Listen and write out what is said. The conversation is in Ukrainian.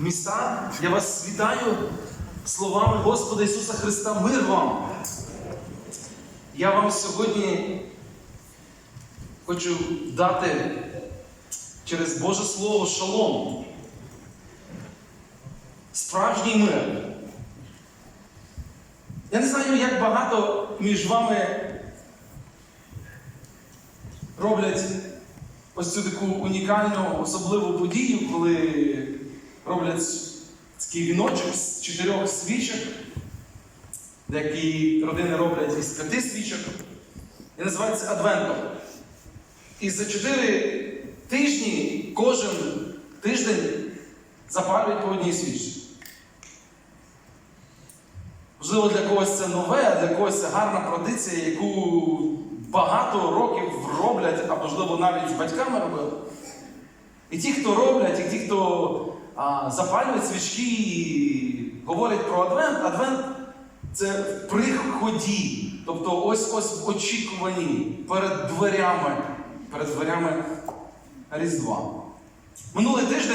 міста. Я вас вітаю словами Господа Ісуса Христа. Мир вам! Я вам сьогодні хочу дати через Боже Слово шалом. Справжній мир. Я не знаю, як багато між вами роблять ось цю таку унікальну, особливу подію, коли такий віночок з чотирьох свічок, деякі родини роблять із п'яти свічок, і називається Адвентом. І за чотири тижні кожен тиждень запалюють по одній свічці. Можливо, для когось це нове, а для когось це гарна традиція, яку багато років роблять, а можливо навіть батьками робили. І ті, хто роблять, і ті, хто а, запалюють свічки і говорять про Адвент, Адвент це в приході. Тобто ось ось в очікуванні перед дверями, перед дверями Різдва. Минулий тиждень.